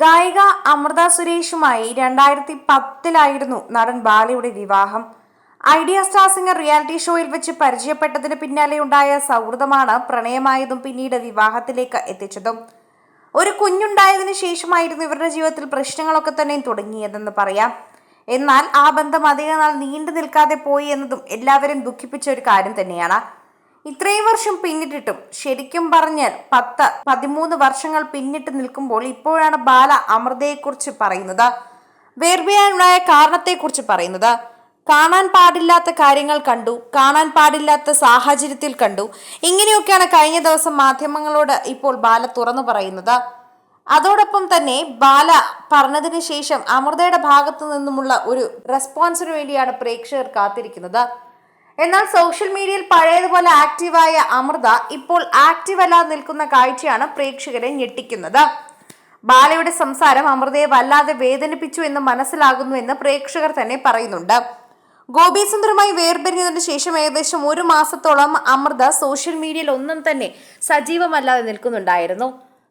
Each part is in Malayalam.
ഗായിക അമൃത സുരേഷുമായി രണ്ടായിരത്തി പത്തിലായിരുന്നു നടൻ ബാലയുടെ വിവാഹം. ഐഡിയ സ്റ്റാർ സിംഗർ റിയാലിറ്റി ഷോയിൽ വെച്ച് പരിചയപ്പെട്ടതിന് പിന്നാലെ ഉണ്ടായ സൗഹൃദമാണ് പ്രണയമായതും പിന്നീട് വിവാഹത്തിലേക്ക് എത്തിച്ചതും. ഒരു കുഞ്ഞുണ്ടായതിനു ശേഷമായിരുന്നു ഇവരുടെ ജീവിതത്തിൽ പ്രശ്നങ്ങളൊക്കെ തന്നെ തുടങ്ങിയതെന്ന് പറയാം. എന്നാൽ ആ ബന്ധം അധികനാൾ നീണ്ടു നിൽക്കാതെ പോയി എന്നതും എല്ലാവരും ദുഃഖിപ്പിച്ച ഒരു കാര്യം തന്നെയാണ്. ഇത്രയും വർഷം പിന്നിട്ടിട്ടും ശരിക്കും പറഞ്ഞാൽ പത്ത് പതിമൂന്ന് വർഷങ്ങൾ പിന്നിട്ട് നിൽക്കുമ്പോൾ ഇപ്പോഴാണ് ബാല അമൃതയെക്കുറിച്ച് പറയുന്നത്. വേർപിരിയാനുണ്ടായ കാരണത്തെക്കുറിച്ച് പറയുന്നത്. കാണാൻ പാടില്ലാത്ത കാര്യങ്ങൾ കണ്ടു കാണാൻ പാടില്ലാത്ത സാഹചര്യത്തിൽ കണ്ടു. ഇങ്ങനെയൊക്കെയാണ് കഴിഞ്ഞ ദിവസം മാധ്യമങ്ങളോട് ഇപ്പോൾ ബാല തുറന്നു പറയുന്നത്. അതോടൊപ്പം തന്നെ ബാല പറഞ്ഞതിന് ശേഷം അമൃതയുടെ ഭാഗത്തു നിന്നുമുള്ള ഒരു റെസ്പോൺസിന് വേണ്ടിയാണ് പ്രേക്ഷകർ കാത്തിരിക്കുന്നത്. എന്നാൽ സോഷ്യൽ മീഡിയയിൽ പഴയതുപോലെ ആക്റ്റീവായ അമൃത ഇപ്പോൾ ആക്റ്റീവ് അല്ലാതെ നിൽക്കുന്ന കാഴ്ചയാണ് പ്രേക്ഷകരെ ഞെട്ടിക്കുന്നത്. ബാലയുടെ സംസാരം അമൃതയെ വല്ലാതെ വേദനിപ്പിച്ചു എന്ന് മനസ്സിലാകുന്നു എന്ന് പ്രേക്ഷകർ തന്നെ പറയുന്നുണ്ട്. ഗോപി സുന്ദറുമായി വേർപിരിഞ്ഞതിന് ശേഷം ഏകദേശം ഒരു മാസത്തോളം അമൃത സോഷ്യൽ മീഡിയയിൽ ഒന്നും തന്നെ സജീവമല്ലാതെ നിൽക്കുന്നുണ്ടായിരുന്നു.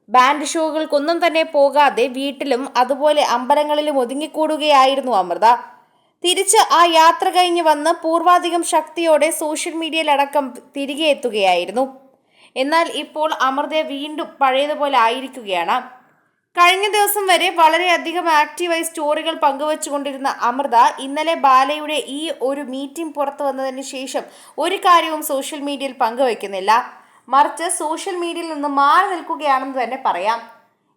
ബാൻഡ് ഷോകൾക്കൊന്നും തന്നെ പോകാതെ വീട്ടിലും അതുപോലെ അമ്പലങ്ങളിലും ഒതുങ്ങിക്കൂടുകയായിരുന്നു അമൃത. തിരിച്ച് ആ യാത്ര കഴിഞ്ഞ് വന്ന് പൂർവാധികം ശക്തിയോടെ സോഷ്യൽ മീഡിയയിലടക്കം തിരികെ എത്തുകയായിരുന്നു. എന്നാൽ ഇപ്പോൾ അമൃതയെ വീണ്ടും പഴയതുപോലെ ആയിരിക്കുകയാണ്. കഴിഞ്ഞ ദിവസം വരെ വളരെയധികം ആക്റ്റീവായി സ്റ്റോറികൾ പങ്കുവച്ചുകൊണ്ടിരുന്ന അമൃത ഇന്നലെ ബാലയുടെ ഈ ഒരു മീറ്റിംഗ് പുറത്തു വന്നതിന് ശേഷം ഒരു കാര്യവും സോഷ്യൽ മീഡിയയിൽ പങ്കുവയ്ക്കുന്നില്ല. മറിച്ച് സോഷ്യൽ മീഡിയയിൽ നിന്ന് മാറി നിൽക്കുകയാണെന്ന് തന്നെ പറയാം.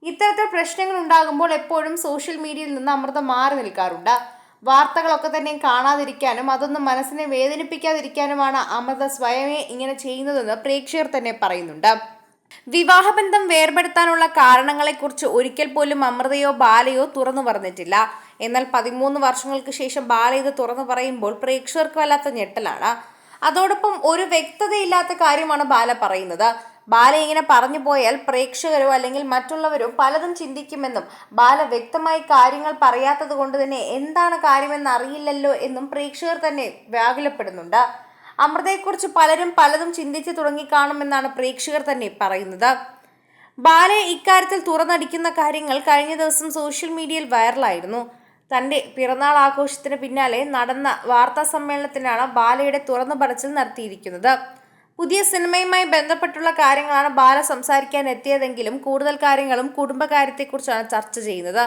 ഇത്തരത്തിൽ പ്രശ്നങ്ങൾ ഉണ്ടാകുമ്പോൾ എപ്പോഴും സോഷ്യൽ മീഡിയയിൽ നിന്ന് അമൃത മാറി നിൽക്കാറുണ്ട്. വാർത്തകളൊക്കെ തന്നെ കാണാതിരിക്കാനും അതൊന്നും മനസ്സിനെ വേദനിപ്പിക്കാതിരിക്കാനുമാണ് അമൃത സ്വയമേ ഇങ്ങനെ ചെയ്യുന്നതെന്ന് പ്രേക്ഷകർ തന്നെ പറയുന്നുണ്ട്. വിവാഹബന്ധം വേർപെടുത്താനുള്ള കാരണങ്ങളെക്കുറിച്ച് ഒരിക്കൽ പോലും അമൃതയോ ബാലയോ തുറന്നു പറഞ്ഞിട്ടില്ല. എന്നാൽ പതിമൂന്ന് വർഷങ്ങൾക്ക് ശേഷം ബാല ഇത് തുറന്നു പറയുമ്പോൾ പ്രേക്ഷകർക്ക് വല്ലാത്ത ഞെട്ടലാണ്. അതോടൊപ്പം ഒരു വ്യക്തതയില്ലാത്ത കാര്യമാണ് ബാല പറയുന്നത്. ബാല ഇങ്ങനെ പറഞ്ഞു പോയാൽ പ്രേക്ഷകരോ അല്ലെങ്കിൽ മറ്റുള്ളവരോ പലതും ചിന്തിക്കുമെന്നും ബാല വ്യക്തമായി കാര്യങ്ങൾ പറയാത്തത് കൊണ്ട് തന്നെ എന്താണ് കാര്യമെന്ന് അറിയില്ലല്ലോ എന്നും പ്രേക്ഷകർ തന്നെ വ്യാകുലപ്പെടുന്നുണ്ട്. അമൃതയെക്കുറിച്ച് പലരും പലതും ചിന്തിച്ചു തുടങ്ങിക്കാണുമെന്നാണ് പ്രേക്ഷകർ തന്നെ പറയുന്നത്. ബാലെ ഇക്കാര്യത്തിൽ തുറന്നടിക്കുന്ന കാര്യങ്ങൾ കഴിഞ്ഞ ദിവസം സോഷ്യൽ മീഡിയയിൽ വൈറലായിരുന്നു. തന്റെ പിറന്നാൾ ആഘോഷത്തിന് പിന്നാലെ നടന്ന വാർത്താ സമ്മേളനത്തിനാണ് ബാലയുടെ തുറന്നു പറച്ചിൽ നടത്തിയിരിക്കുന്നത്. പുതിയ സിനിമയുമായി ബന്ധപ്പെട്ടുള്ള കാര്യങ്ങളാണ് ബാല സംസാരിക്കാൻ എത്തിയതെങ്കിലും കൂടുതൽ കാര്യങ്ങളും കുടുംബകാര്യത്തെക്കുറിച്ചാണ് ചർച്ച ചെയ്യുന്നത്.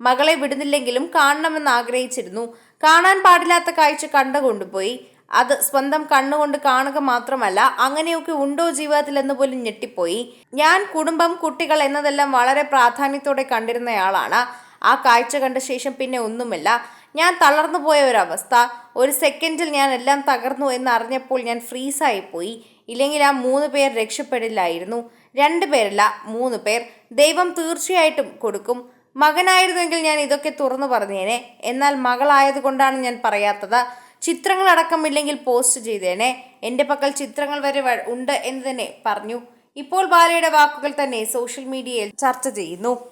മകളെ വിടുന്നില്ലെങ്കിലും കാണണമെന്ന് ആഗ്രഹിച്ചിരുന്നു. കാണാൻ പാടില്ലാത്ത കാഴ്ച കണ്ടുകൊണ്ടുപോയി. അത് സ്വന്തം കണ്ണുകൊണ്ട് കാണുക മാത്രമല്ല അങ്ങനെയൊക്കെ ഉണ്ടോ ജീവിതത്തിൽ എന്ന് പോലും ഞെട്ടിപ്പോയി. ഞാൻ കുടുംബം കുട്ടികൾ എന്നതെല്ലാം വളരെ പ്രാധാന്യത്തോടെ കണ്ടിരുന്നയാളാണ്. ആ കാഴ്ച കണ്ട ശേഷം പിന്നെ ഒന്നുമില്ല ഞാൻ തളർന്നു പോയ ഒരവസ്ഥ ഒരു സെക്കൻഡിൽ ഞാൻ എല്ലാം തകർന്നു എന്നറിഞ്ഞപ്പോൾ ഞാൻ ഫ്രീസായി പോയി ഇല്ലെങ്കിൽ ആ മൂന്ന് പേർ രക്ഷപ്പെടില്ലായിരുന്നു. രണ്ട് പേരല്ല മൂന്ന് പേർ. ദൈവം തീർച്ചയായിട്ടും കൊടുക്കും. മകനായിരുന്നെങ്കിൽ ഞാൻ ഇതൊക്കെ തുറന്നു പറഞ്ഞേനെ. എന്നാൽ മകളായതുകൊണ്ടാണ് ഞാൻ പറയാത്തത്. ചിത്രങ്ങളടക്കം ഇല്ലെങ്കിൽ പോസ്റ്റ് ചെയ്തേനെ. എന്റെ പക്കൽ ചിത്രങ്ങൾ വരെ ഉണ്ട് എന്ന് തന്നെ പറഞ്ഞു. ഇപ്പോൾ ബാലയുടെ വാക്കുകൾ തന്നെ സോഷ്യൽ മീഡിയയിൽ ചർച്ച ചെയ്യുന്നു.